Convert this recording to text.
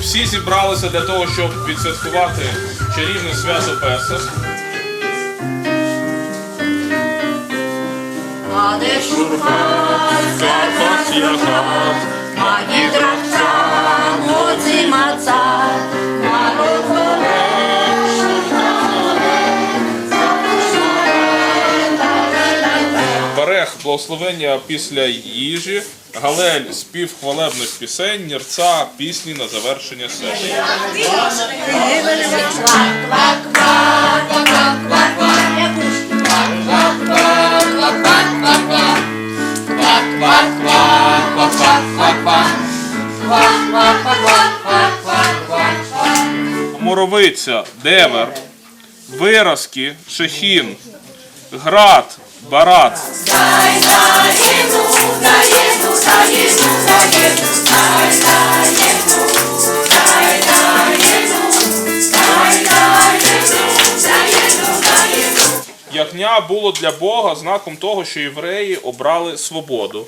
Всі зібралися для того, щоб відсвяткувати чарівне свято Песах. Ale szukać Ani drawca, mocy maca, Берег благословення після їжі, галель, спів хвалебних пісень, нірця, пісні на завершення сесії. Моровиця, девер, виразки, шехін, град, барат. Ягня було для Бога знаком того, що євреї обрали свободу.